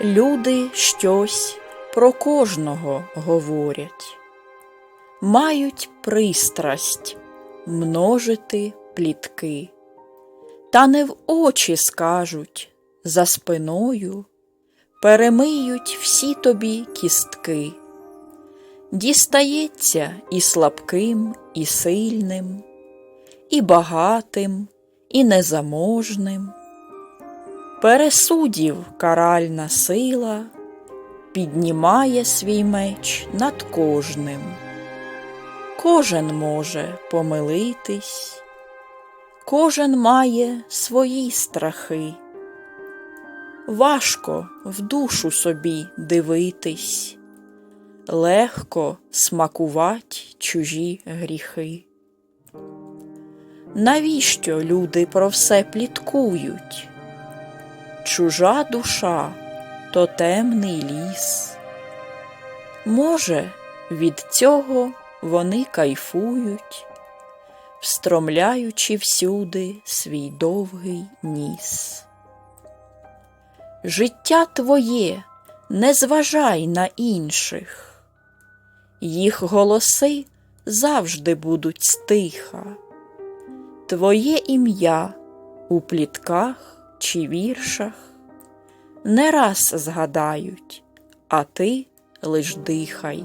Люди щось про кожного говорять, мають пристрасть множити плітки, та не в очі скажуть за спиною, перемиють всі тобі кістки. Дістається і слабким, і сильним, і багатим, і незаможним. Пересудів каральна сила піднімає свій меч над кожним. Кожен може помилитись, кожен має свої страхи. Важко в душу собі дивитись, легко смакувать чужі гріхи. Навіщо люди про все пліткують? Чужа душа то темний ліс. Може, від цього вони кайфують, встромляючи всюди свій довгий ніс. Життя твоє не зважай на інших, їх голоси завжди будуть стиха, твоє ім'я у плітках чи віршах не раз згадають, а ти лиш дихай.